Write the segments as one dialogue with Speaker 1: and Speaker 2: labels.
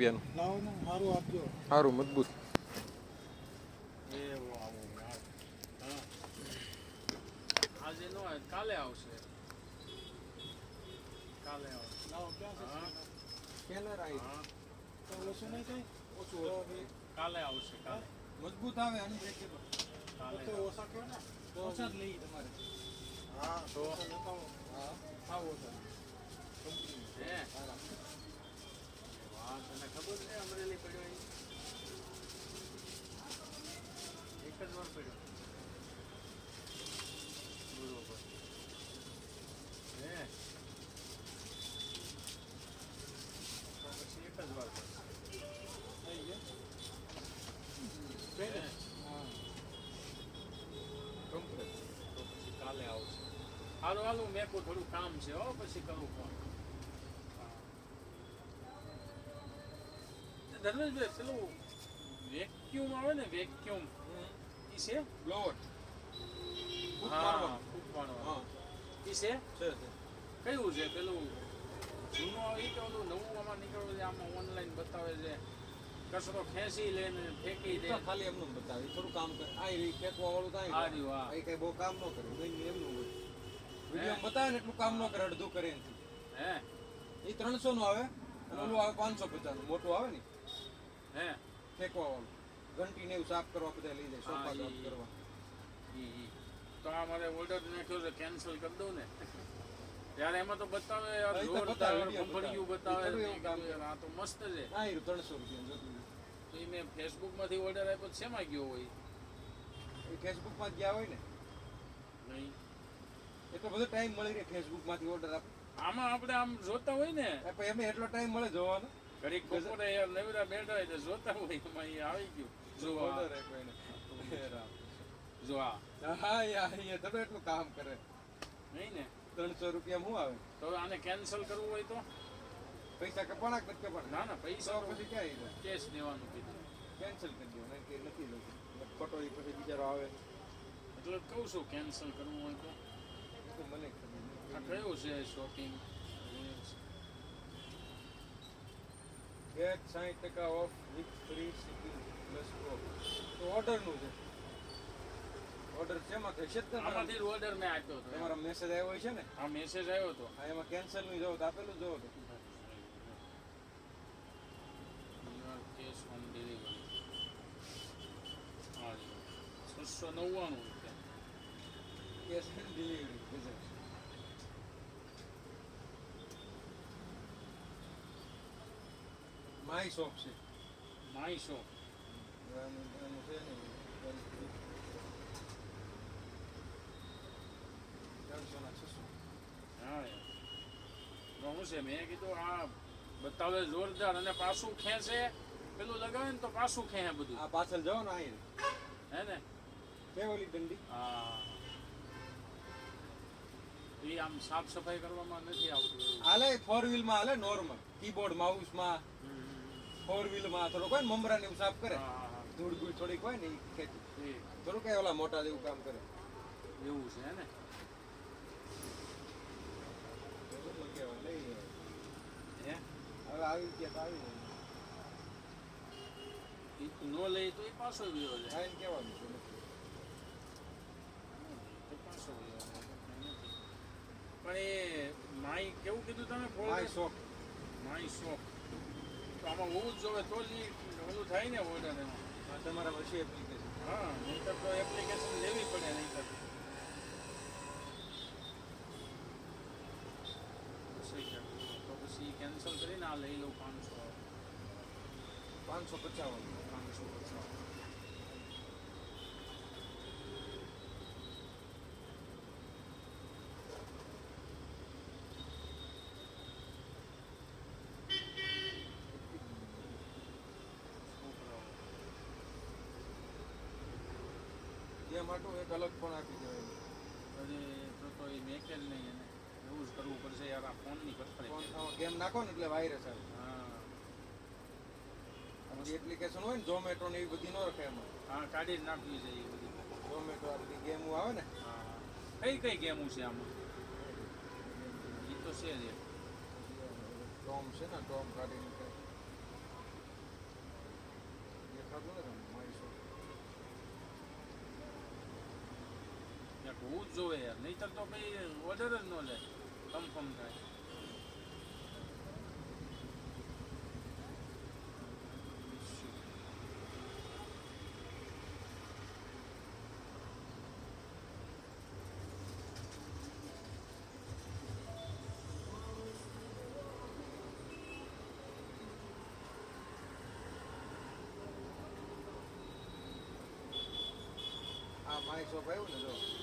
Speaker 1: રૂપિયાનું
Speaker 2: લાવો ને મારું આપજો
Speaker 1: સારું મજબૂત
Speaker 3: એવું આવું યાર. હા. આજે નો આવે, કાલે આવશે કાલે આવશે
Speaker 2: લાવો ક્યાં છે
Speaker 3: હા.
Speaker 1: કેલર આવી
Speaker 3: હા
Speaker 2: તો ઓછું નહીં થાય
Speaker 1: ઓછું ઓછું
Speaker 3: કાલે આવશે કાલે
Speaker 1: મજબૂત આવે અનબ્રેકેબલ
Speaker 3: કાલે
Speaker 2: તો ઓછા કહો ને ઓછા જ લઈએ તમારે
Speaker 1: હા
Speaker 3: તો
Speaker 2: ઓછા લેતા આવો.
Speaker 1: હા
Speaker 2: આવો ઓછા
Speaker 3: હે વાહ તને ખબર છે અમરેલી પડ્યો અહીં? એક જ વાર પડ્યો બરોબર હે તો પછી એક જ વાર પડશે
Speaker 2: થઈ ગયા
Speaker 3: હે?
Speaker 2: હા
Speaker 1: કમ્પ્લેટ
Speaker 3: તો પછી કાલે આવશે હાલો હાલો મેં કોઈ થોડું કામ છે હો પછી કરું ફોન ધર્મેશભાઈ પેલું વેક્યુમ આવે ને વેક્યુમ એ છે?
Speaker 1: બ્લોવર
Speaker 3: ઈ છે? કયું છે પેલું? જૂનું ઈ કે નવું આમાં નીકળ્યું છે આમાં ઓનલાઈન બતાવે છે. કચરો ખેંચી લે ને ફેંકી દે.
Speaker 1: ખાલી એમનું બતાવે. થોડું કામ કરે. આ ઈ ફેંકવા વાળું કાંઈ
Speaker 3: હારી
Speaker 1: કરે. એ કઈ બહુ કામ ન કરે. ગઈ એમનું હોય. વીડિયો બતાવે ને એટલું કામ ન કરે અડધું કરે એનાથી.
Speaker 3: હે?
Speaker 1: એ ત્રણસો નું આવે. અને ઓલું આવે પાંચસો પચાસનું મોટું આવે ને
Speaker 3: હે?
Speaker 1: ફેંકવા વાળું. ઘંટી ને એવું સાફ કરવા બધા લઈ જાય સોફા સાફ કરવા.
Speaker 3: તો આ મારે ઓર્ડર નાખ્યો છે કેન્સલ કરી દઉં ને. ત્યારે એમાં તો બતાવે
Speaker 1: તો
Speaker 3: કંપનીયું
Speaker 1: બતાવે.
Speaker 3: આ તો મસ્ત છે.
Speaker 1: ત્રણસો રૂપિયા
Speaker 3: તો એ મેં ફેસબુકમાંથી ઓર્ડર આપ્યો તો શેમાં ગયો હોય?
Speaker 1: એ ફેસબુકમાં ગયા હોય ને?
Speaker 3: નહીં.
Speaker 1: એટલો બધો ટાઈમ મળી રહે ફેસબુકમાંથી ઓર્ડર આપ.
Speaker 3: આમાં આપણે આમ જોતા હોય ને.
Speaker 1: એમ એટલો ટાઈમ મળે જોવાનો.
Speaker 3: ઘડીક બપોરે યાર નવરા બેઠા તો જોતા હોય એમાં અહીંયા આવી ગયું. જો
Speaker 1: ઓર્ડર.
Speaker 3: જો આ.
Speaker 1: હા એ થોડું એટલું કામ કરે.
Speaker 3: નહીં ને?
Speaker 1: ત્રણસો રૂપિયા હું આવે?
Speaker 3: તો આને કેન્સલ કરવું હોય તો?
Speaker 1: પૈસા કપાણા કે કપાણા?
Speaker 3: ના ના પૈસા
Speaker 1: પછી ક્યાં
Speaker 3: કેશ દેવાનું કીધું.
Speaker 1: કેન્સલ કરી દો નહીં કે નથી લેવું. ખોટો એ પછી બિચારો આવે.
Speaker 3: એટલે કહું છું કેન્સલ કરવું હોય તો.
Speaker 1: મને
Speaker 3: આ. કયું છે શોપિંગ
Speaker 1: ગેટ સાઠ ટકા off with free shipping plus તો ઓર્ડરનું છે. ઓર્ડર શેમાં જ તમારા
Speaker 3: આમાંથી ઓર્ડર મેં આપ્યો હતો.
Speaker 1: તમારા મેસેજ આવ્યો છે ને?
Speaker 3: આ મેસેજ આવ્યો હતો.
Speaker 1: હા એમાં કેન્સલનું જોવો તો આપેલું જોવો તો.
Speaker 3: Your ઓન ડિલિવરી છસો નવ્વાણું
Speaker 1: cash on delivery my shop છે
Speaker 3: માય શો
Speaker 1: આનું આનું છે ને ત્રણસો ના છસો
Speaker 3: હા યાર. છે મેં કીધું આ બતાવે જોરદાર અને પાછું ખેંચે પેલું લગાવે ને તો પાછું ખેંચે બધું
Speaker 1: આ પાછળ જાઓ ને અહીં
Speaker 3: હે ને
Speaker 1: કે ઓલી દંડી
Speaker 3: હા એ આમ સાફ સફાઈ કરવામાં નથી આવતું
Speaker 1: હાલે ફોર વ્હીલમાં હાલે નોર્મલ કીબોર્ડ
Speaker 3: માઉસમાં.
Speaker 1: ફોર વ્હીલમાં થોડોક હોય ને મમરા ને એવું સાફ કરે.
Speaker 3: હા, હા, હા.
Speaker 1: ધૂળ ધૂળ થોડીક હોય ને એ
Speaker 3: ખેતી
Speaker 1: થોડું કઈ ઓલા મોટા જેવું કામ કરે.
Speaker 3: એવું છે હે ને?
Speaker 1: લઈ
Speaker 3: હે?
Speaker 1: હવે આવી ગયા તો આવી
Speaker 3: નો લે તો એ પાછો ગયો છે.
Speaker 1: આ એને કહેવાનું છે.
Speaker 3: પાછો ગયો પણ એ માય કેવું કીધું તમે folder?
Speaker 1: શોપ
Speaker 3: માય તો આમાં હોવું જ જોવે તો જ ઓલું થાય ને ઓર્ડર એમાં.
Speaker 1: તમારા પછી એપ્લિકેશન
Speaker 3: હા નહીંતર તો એપ્લિકેશન લેવી પડે નહીંતર. તો પછી કેન્સલ કરીને આ લઈ લઉં પાંચસો.
Speaker 1: પાંચસો પચાવન.
Speaker 3: પાંચસો પચાસ છોકરાઓ
Speaker 1: એ માટું એક અલગ ફોન આપી દેવાય.
Speaker 3: અને તો તો એ મેકેલ નહીં એને. એવું જ કરવું પડશે યાર આ ફોનની
Speaker 1: ફોન ગેમ નાખો ને એટલે વાયરસ આવે.
Speaker 3: હા.
Speaker 1: એપ્લિકેશન હોય ને ઝોમેટો ને એવી બધી ન રખે એમાં.
Speaker 3: હા કાઢી જ નાખવી છે એ બધી.
Speaker 1: ઝોમેટો આ બધી ગેમો આવે ને.
Speaker 3: હા. કઈ કઈ ગેમો છે આમાં? એ તો છે જ.
Speaker 1: ટોમ છે ને ટોમ કાઢીને કઈ
Speaker 3: જોવે યાર નહીતર તો ભાઈ ઓર્ડર જ ન લે કન્ફર્મ થાય
Speaker 1: આ માય શોપ આવ્યું ને જો આમાં તમારે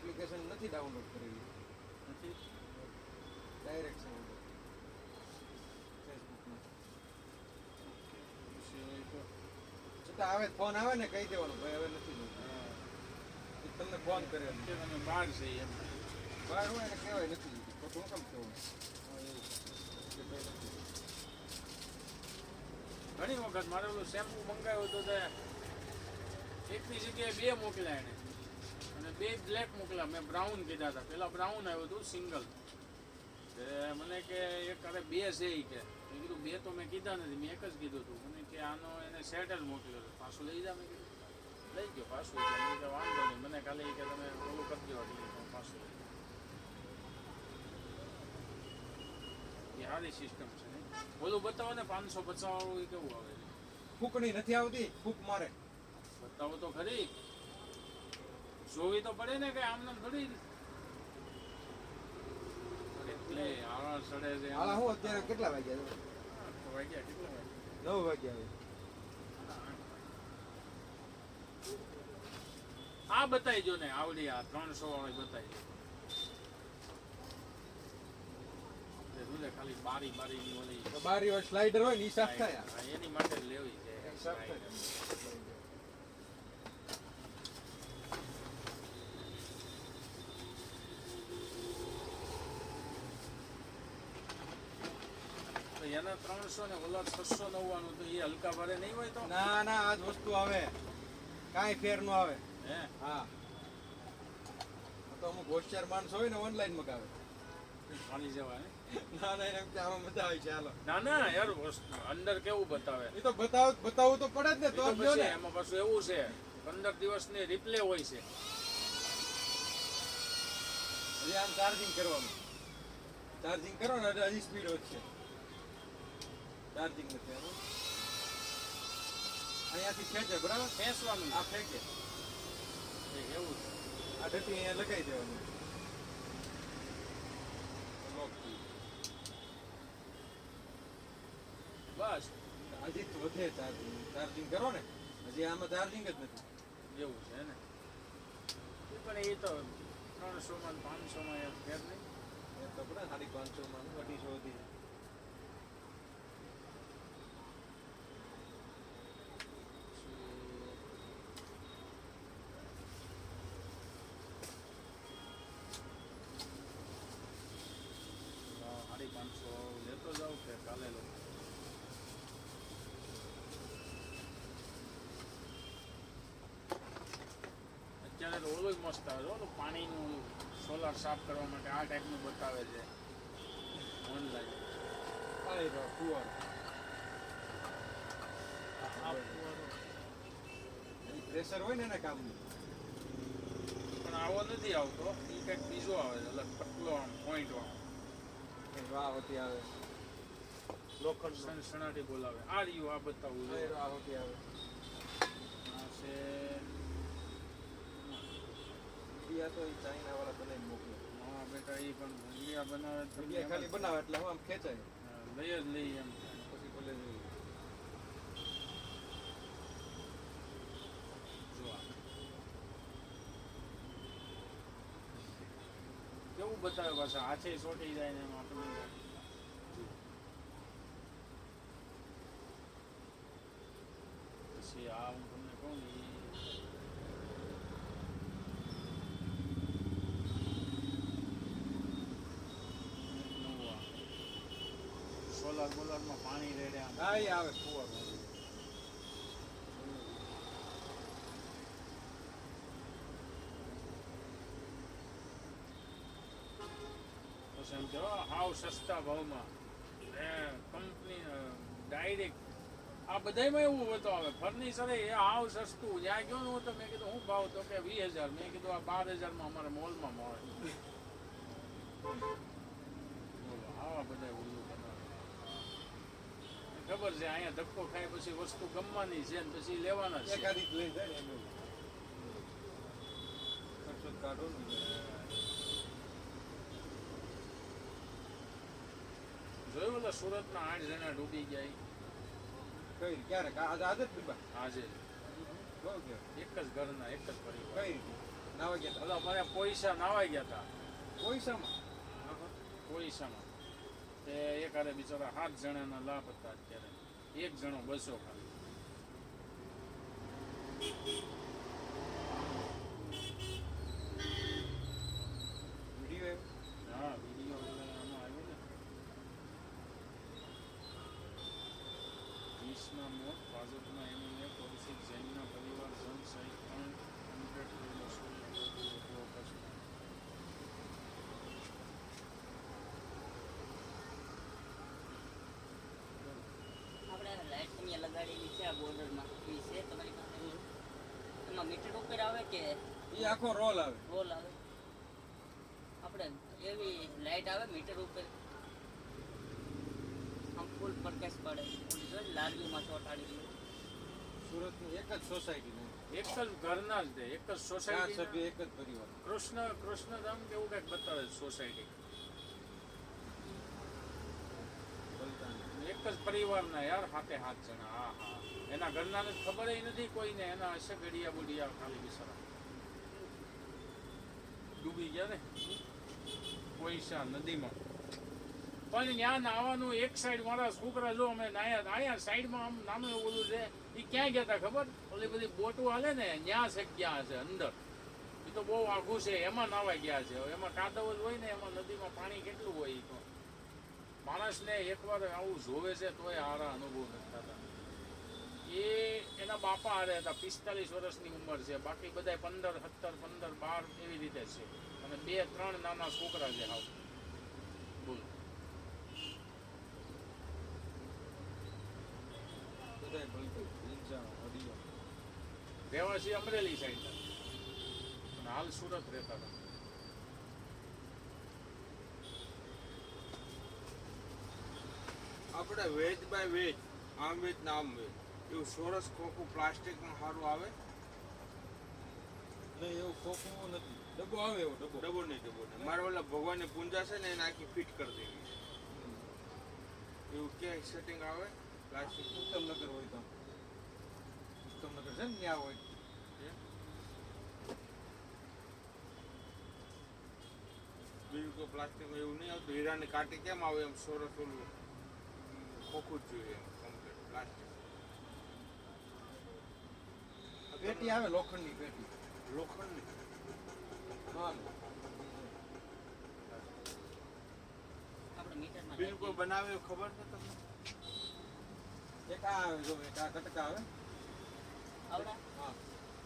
Speaker 1: એપ્લિકેશન નથી ડાઉનલોડ કરેલી.
Speaker 3: નથી.
Speaker 1: ડાયરેક્ટ છે. છતાં આવે ફોન આવે ને કહી દેવાનો ભાઈ હવે નથી જોતું. તમને ફોન કર્યો
Speaker 3: તમે બહાર છે એમ.
Speaker 1: બહાર હોય ને કહેવાય નથી જોતું. તો શું કામ કહેવું
Speaker 3: ઘણી વખત મારે ઓલું શેમ્પુ મંગાવ્યું હતું તે એકની જગ્યાએ બે મોકલ્યા એને. બે બ્લેક મોકલા મેં બ્રાઉન કીધા હતા. પેલા બ્રાઉન આવ્યું હતું સિંગલ તે મને કે એક અરે બે છે એ કે. મેં કીધું બે તો મેં કીધા નથી. મેં એક જ કીધું હતું. મને કે આનો એને સેટ જ મોકલ્યો હતો પાછું લઈ જા મેં કીધું. લઈ ગયો પાછું. મેં વાંધો નહીં. મને ખાલી કે તમે ઓલું કરી દો એટલે પાછું લઈ એ સારી સિસ્ટમ છે ઓલું બતાવો ને પાંચસો પચાસ વાળું એ કેવું આવે?
Speaker 1: ફૂકણી નથી આવતી ફૂક મારે.
Speaker 3: બતાવો તો ખરી. જોવી તો પડે ને કે આમ નામ થોડી એટલે આળા સડે છે
Speaker 1: હાલા હું અત્યારે કેટલા વાગ્યા નવ વાગ્યા
Speaker 3: આ બતાવી જો ને આવડી આ ત્રણસો વાળી બતાવી ખાલી બારી બારી ની ઓલી
Speaker 1: બારી સ્લાઇડર હોય ને ઈ સાફ થાય.
Speaker 3: એની માટે લેવી છે.
Speaker 1: થાય
Speaker 3: ત્રણસો ને ઓલા છસો નવ્વાણું તો એ હલકા ભારે નહીં હોય તો?
Speaker 1: ના ના આજ વસ્તુ આવે. કાંઈ ફેર નો આવે.
Speaker 3: હે?
Speaker 1: હા. તો અમુક હોશિયાર માણસો હોય ને ઓનલાઈન મગાવે.
Speaker 3: પાણી જવા
Speaker 1: ના ના એમ કે આમાં બતાવે છે હાલો.
Speaker 3: ના ના યાર અંદર કેવું બતાવે?
Speaker 1: એ તો બતાવ બતાવવું તો પડે જ ને તો જ
Speaker 3: એમાં પાછું એવું છે પંદર દિવસની રિપ્લે હોય છે.
Speaker 1: આમ ચાર્જિંગ કરવાનું. ચાર્જિંગ કરો ને હજી સ્પીડ વધશે. ચાર્જિંગ નથી આનું અહીંયાથી ખેંચે બરાબર?
Speaker 3: ખેંચવાનું.
Speaker 1: આ ફેંકે.
Speaker 3: એવું છે.
Speaker 1: આ ઢટી અહીંયા લગાવી દેવાનું.
Speaker 3: બસ.
Speaker 1: હજી તો વધે ચાર્જિંગ ચાર્જિંગ કરો ને. હજી આમાં ચાર્જિંગ જ નથી.
Speaker 3: એવું છે ને? એ પણ એ તો ત્રણસો માં પાંચસો માં ફેર નહીં.
Speaker 1: એ તો પણ સાડી પાંચસો માં અઢીસો સુધી
Speaker 3: હા, સાડી પાંચસો લેતો જાવ કે કાલે લો તો ઓલું મસ્ત આવે છે ઓલું પાણીનું સોલાર સાફ કરવા માટે આ ટાઈપનું બતાવે છે. ઓનલાઈન
Speaker 1: આ રહ્યો. હજી પ્રેશર હોય ને એના કામનું.
Speaker 3: પણ આવો નથી આવતો. એ કંઈક બીજો આવે છે અલગ પતલો આમ પોઈન્ટ વાળો.
Speaker 1: એ વાહ હોતી આવે લોખંડ
Speaker 3: સનસનાટી બોલાવે. આ રહ્યું આ બતાવવું છે
Speaker 1: રાહતી હોતી આવે.
Speaker 3: આ છે
Speaker 1: ઇન્ડિયા તો ચાઇના વાળા બનાવી મોકલે.
Speaker 3: હા બેટા એ પણ ભજીયા બનાવે તો
Speaker 1: ખાલી બનાવે એટલે હું આમ ખેંચાય.
Speaker 3: લઈ જ લઈ એમ.
Speaker 1: પછી ભલે જોઈએ.
Speaker 3: કેવું બતાવે પાછા? હાથે ચોટી જાય ને એમ આપણે પછી આ હું તમને કહું ને ઈ નવું આ. સોલાર પાણી રેડે
Speaker 1: હા એ આવે ફુવારો
Speaker 3: પછી હાવ સસ્તા ભાવમાં. કંપની ડાયરેક્ટ આ બધામાં એવું હોતો હવે ફર્નિચર એ હાવ સસ્તું. જ્યાં ગયો ને હું તો મેં કીધું હું ભાવ તો કે વીસ હજાર. મેં કીધું આ બાર હજારમાં અમારે મોલમાં મળે. આવા બધા ખબર છે અહીંયા ધક્કો ખાય પછી વસ્તુ ગમવાની છે ને પછી લેવાના છે.
Speaker 1: એકાદી લઈ જાય ને. કાઢો
Speaker 3: જોયું ઓલા સુરતના આઠ જણા ડૂબી ગયા.
Speaker 1: કઈ ક્યારે આજે આજે જ ડૂબા
Speaker 3: આજે એક જ ઘરના એક જ પરિવાર.
Speaker 1: કઈ રીતે? નાવા ગયા હતા
Speaker 3: ઓલા મારે પૈસા નાવાઈ ગયા હતા
Speaker 1: પૈસામાં
Speaker 3: ઓડિશામાં તે એક આરે બિચારા સાત જણાના લાભ હતા અત્યારે. એક જણો બસો ખાલી
Speaker 1: વીડિયો
Speaker 3: હા વીડિયો આમાં આવ્યો ને વીસના મોત ભાજપના એમએલએ કૌશિક જૈનના પરિવારજન સહિત ત્રણ હંડ્રેડ એટલો અકસ્માત
Speaker 4: આપણે તમે લગાડેલી છે આ બોર્ડરમાં. એ છે તમારી પાસે? એમાં મીટર ઉપર આવે કે?
Speaker 1: એ આખો રોલ આવે.
Speaker 4: રોલ આવે. આપણે એવી લાઈટ આવે મીટર ઉપર. આમ ફૂલ પ્રકાશ પડે. લારીઓમાં ચોંટાડી ગયું
Speaker 1: સુરતની એક જ સોસાયટી
Speaker 3: એક જ ઘરના જ તે એક જ સોસાયટી
Speaker 1: સભ્ય એક જ પરિવાર.
Speaker 3: કૃષ્ણ કૃષ્ણધામ કે કેવું કંઈક બતાવે છે સોસાયટી એક જ પરિવારના યાર હાથે હાથ જણા. હા હા એના ઘરનાને ખબર નથી કોઈને. એના હશે ગડિયા બુડિયા ખાલી બિચારા. ડૂબી ગયા ને? પૈસા નદીમાં. પણ ત્યાં નાવાનું એક સાઈડ મારા છોકરા જો અમે નાયા અહીંયા સાઈડમાં આમ નાનું એવું ઓલું છે એ ક્યાં ગયા હતા ખબર? ઓલી બધી બોટો હાલે ને ત્યાં છે ક્યાં છે? અંદર. એ તો બહુ આઘું છે, એમાં નાવા ગયા છે. એમાં કાદવ જ હોય ને, એમાં નદીમાં પાણી કેટલું હોય એ તો. માણસને એકવાર આવું જોવે છે તોય હારા અનુભવ નથી થતા. એ એના બાપા હારે હતા પિસ્તાલીસ વર્ષની ઉંમર છે. બાકી બધા પંદર સત્તર પંદર બાર એવી રીતે છે. અને બે ત્રણ નાના છોકરા છે હાવ. બોલો. રહેવાસી અમરેલી સાઈડ હાલ સુરત રહેતા હતા.
Speaker 2: આપણે વેજ બાય વેજ આમ વેજ ના આમ વેજ એવું સોરસ ખોખું પ્લાસ્ટિકમાં સારું આવે?
Speaker 1: નહીં એવું ખોખું નથી. ડબ્બો આવે એવો ડબ્બો.
Speaker 2: ડબ્બો નહીં ડબો નહીં. મારે ઓલા ભગવાનની પૂંજા છે ને એને આખી ફિટ કરી દેવી એવું ક્યાંય સેટિંગ આવે? પ્લાસ્ટિક
Speaker 1: ઉત્તમનગર હોય તો. ઉત્તમનગર છે ને ત્યાં હોય.
Speaker 2: બીજું કોઈ પ્લાસ્ટિકમાં એવું નહીં આવતું. હીરાની કાંટી કેમ આવે એમ સોરસ ઓલું? ખોખું જ જોઈએ એમ કમ્પ્લીટ પ્લાસ્ટિક
Speaker 1: પેટી આવે લોખંડની પેટી
Speaker 2: લોખંડની
Speaker 1: હા
Speaker 4: આપણે મીટરમાં
Speaker 2: બીજું કોઈ બનાવે એવું ખબર છે તમને
Speaker 1: એક આ આવે જો એક આ કટકા આવે
Speaker 4: આવડા
Speaker 1: હા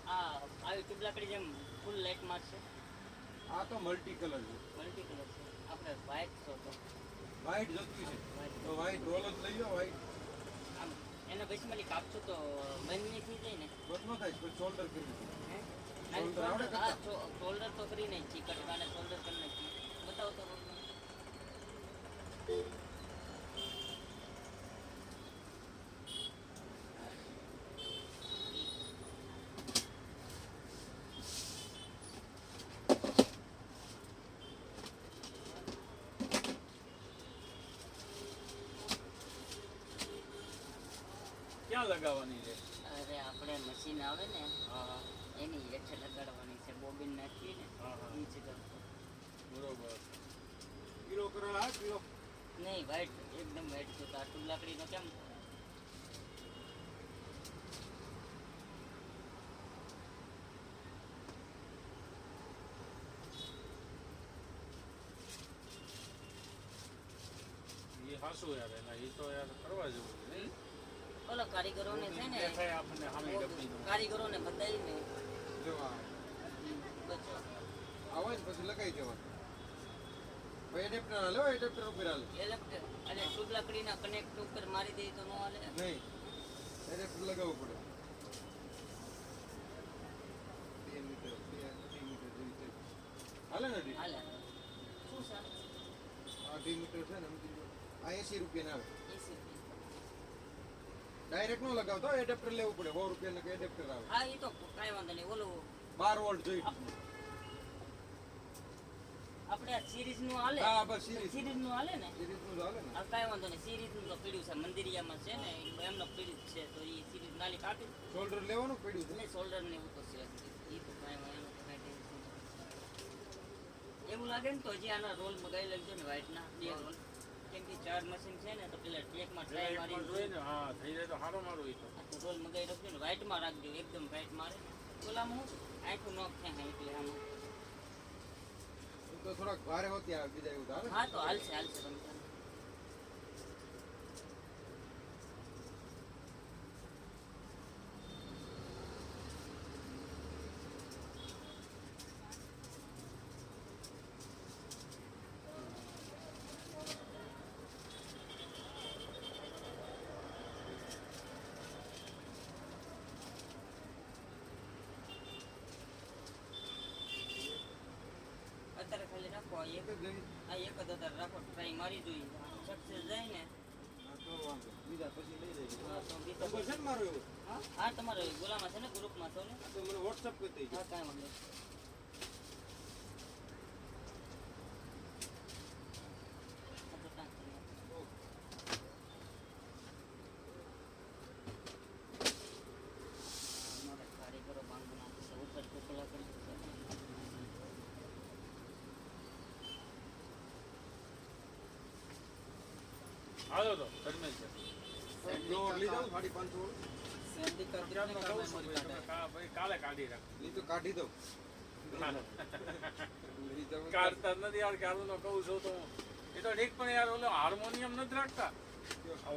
Speaker 4: આ આવી ટ્યુબ લાકડી જેમ ફૂલ લાઈટ મારશે
Speaker 1: આ તો મલ્ટી કલર છે
Speaker 4: મલ્ટી કલર છે આપણે વ્હાઈટ છો તો
Speaker 1: વ્હાઈટ જતું છે. તો વ્હાઈટ રોલ જ લઈ લો વ્હાઈટ
Speaker 4: આમ એના પછી મારી કાપશો તો બંધ નહીં થઈ જાય ને?
Speaker 1: બસ થાય પછી શોલ્ડર કરી
Speaker 4: શોલ્ડર તો કરી નહીં છી કટકાને શોલ્ડર કરી નાખી. બતાવો તો
Speaker 3: ક્યાં લગાવવાની છે?
Speaker 4: અરે આપણે મશીન આવે ને એની હેઠળ લગાડવાની છે બોબિન નાખી ને
Speaker 3: હા હા. બરોબર.
Speaker 2: કિલો કરેલા હા કિલો
Speaker 4: નહીં વ્હાઈટ એકદમ વ્હાઈટ છે ટૂલ લાકડીનો કેમ?
Speaker 3: એ હાસું યાર એના એ તો યાર કરવા જેવું નહીં?
Speaker 4: ઓલા કારીગરોને છે ને. કારીગરોને
Speaker 1: આ.
Speaker 4: બચો.
Speaker 1: આવે ને પછી લગાવી દેવાનું ભાઈ એડેપ્ટર હાલે હો એડેપ્ટર ઉપર હાલે.
Speaker 4: ઇલેક્ટ્રિક અને ટ્યુબ લકડીના કનેક્ટ ઉપર મારી દે તો ન હાલે.
Speaker 1: નહીં. એડેપ્ટર લગાવવું પડે. બે મીટર બે અઢી મીટર જેવી છે હાલે ને અઢી?
Speaker 4: હાલે. શું સર
Speaker 1: અઢી મીટર છે ને આ એસી રૂપિયાના આવે.
Speaker 4: એસી
Speaker 1: ડાયરેક્ટ નો લગાવતો એડેપ્ટર લેવું પડે. સો રૂપિયા લગે એડેપ્ટર આવે.
Speaker 4: હા એ તો કઈ વાંધો નહીં. ઓલું
Speaker 1: બાર વોલ્ટ જોઈ.
Speaker 4: આપણે આ સિરીઝનું હાલે?
Speaker 1: હા બસ સિરીઝ.
Speaker 4: સિરીઝનું હાલે ને?
Speaker 1: સિરીઝનું હાલે ને.
Speaker 4: આ કાંઈ વાંધો નહીં. સિરીઝનું તો પીડ્યું છે. મંદિરિયામાં છે ને એમનો પીડ્યું છે. તો એ સિરીઝ નાલી કાપી
Speaker 1: શોલ્ડર લેવાનું પડ્યું છે?
Speaker 4: ને શોલ્ડર ને એવું તો છે એ તો કાઈ વાંધો કાંઈ એવું લાગે ને તો હજી આના રોલ મગાવી લેજો ને વ્હાઈટના બે રોલ. કેમ કે ચાર મશીન છે ને તો પેલા ટેકમાં ટ્રાય મારી
Speaker 3: જોઈએ ને હા થઈ જાય તો સારું મારું એ તો.
Speaker 4: રોલ મગાવી રાખજો ને વ્હાઈટમાં રાખજો એકદમ વ્હાઇટ મારે. ઓલામાં શું આખું નોક થાય એટલે આમાં.
Speaker 1: તો થોડાક ભારે હોતી આવે બીજા એવું
Speaker 4: હા તો હાલશે હાલશે તમે ચાલો. અત્યારે ખાલી રાખો આ એક
Speaker 1: જ જઈ
Speaker 4: આ એક જ અત્યારે રાખો ટ્રાય મારી જોઈએ. સક્સેસ જાય ને.
Speaker 1: હા,
Speaker 4: તમારે ગુલામાં છે ને ગ્રુપમાં છો ને?
Speaker 1: મને વોટ્સઅપ કરી દેજો.
Speaker 4: હા કાંઈ વાંધો નહીં. હા, તો કાંઈ વાંધો નહીં. અમારે કારીગરો બાંધો નાખે છે. ઉપર ટોપલા કરી દીધા છે.
Speaker 3: હાલો તો ધર્મેશ છે
Speaker 1: બ્લોઅર લઈ જાઉં સાડી પાંચસો વાળું?
Speaker 3: અત્યારનો કહું છું ભાઈ, કાલે રાખ
Speaker 1: તો
Speaker 3: યાર કાલનો કહું છું હાર્મોનિયમ નથી રાખતા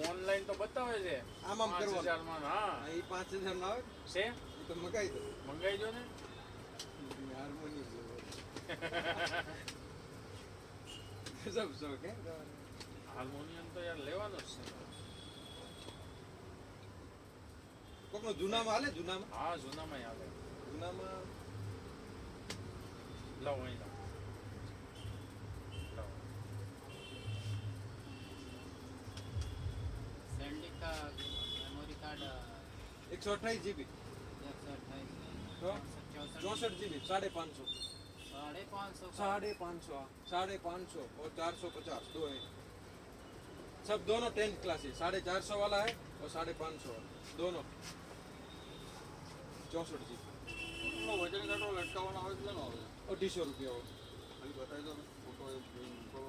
Speaker 3: ઓનલાઈન તો બતાવે છે
Speaker 1: આમ આમ.
Speaker 3: હજારમાં હા
Speaker 1: એ પાંચ હજાર ના આવે
Speaker 3: છે
Speaker 1: મગાઈ દો
Speaker 3: મંગાઈ જો ને
Speaker 1: હાર્મોનિયમ
Speaker 3: હાર્મોનિયમ તો યાર લેવાનો જ છે.
Speaker 1: કોકનો જૂનામાં હાલે જૂનામાં?
Speaker 3: હા જૂનામાં હાલે.
Speaker 1: જૂનામાં?
Speaker 3: લાવો અહીં
Speaker 4: સેન્ડિક કા મેમોરી કાર્ડ
Speaker 1: એકસો અઠ્ઠાવીસ જીબી
Speaker 4: એકસો
Speaker 1: અઠ્ઠાવીસ uh, ચોસઠ જીબી સાડે પાંચસો.
Speaker 4: સાડે પાંચસો. સાડે
Speaker 1: પાંચસો સાડે પાંચસો ચારસો પચાસ सौ पचास सब दोनों टेंथ क्लासेस साढ़े चार सौ वाला है और साढ़े पाँच सौ वाला दोनों चौसठ जी
Speaker 2: વજન કાંટો લટકાવવાનો આવે કેટલાનો આવે
Speaker 1: अढ़ी सौ रुपया हो
Speaker 2: ખાલી બતાવી દો ને ફોટો એ કરો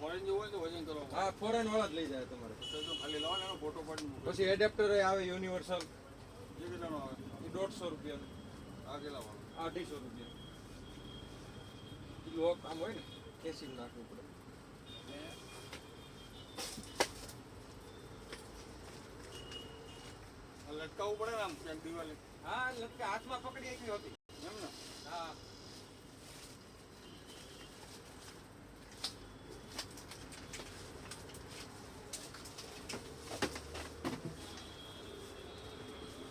Speaker 2: ફોરેન જેવું હોય તો વજન કરવા
Speaker 1: हाँ फॉरेन वाला જ લઈ જાય તમારે
Speaker 2: તો ખાલી લાવો ને એનો ફોટો પાડીને મોકલો
Speaker 1: પછી એડેપ્ટર આવે યુનિવર્સલ
Speaker 2: એ કેટલાનો આવે
Speaker 1: એ દોઢસો રૂપિયાનું
Speaker 2: આ કેટલામાં
Speaker 1: આ અઢીસો રૂપિયા લોક આમ હોય ને કેસી નાખવું પડે
Speaker 2: આ લટકાવવું પડે ને આમ દિવાલે.
Speaker 1: હા લટકે હાથમાં પકડી એકવી હતી.
Speaker 2: એમ ને?
Speaker 1: હા.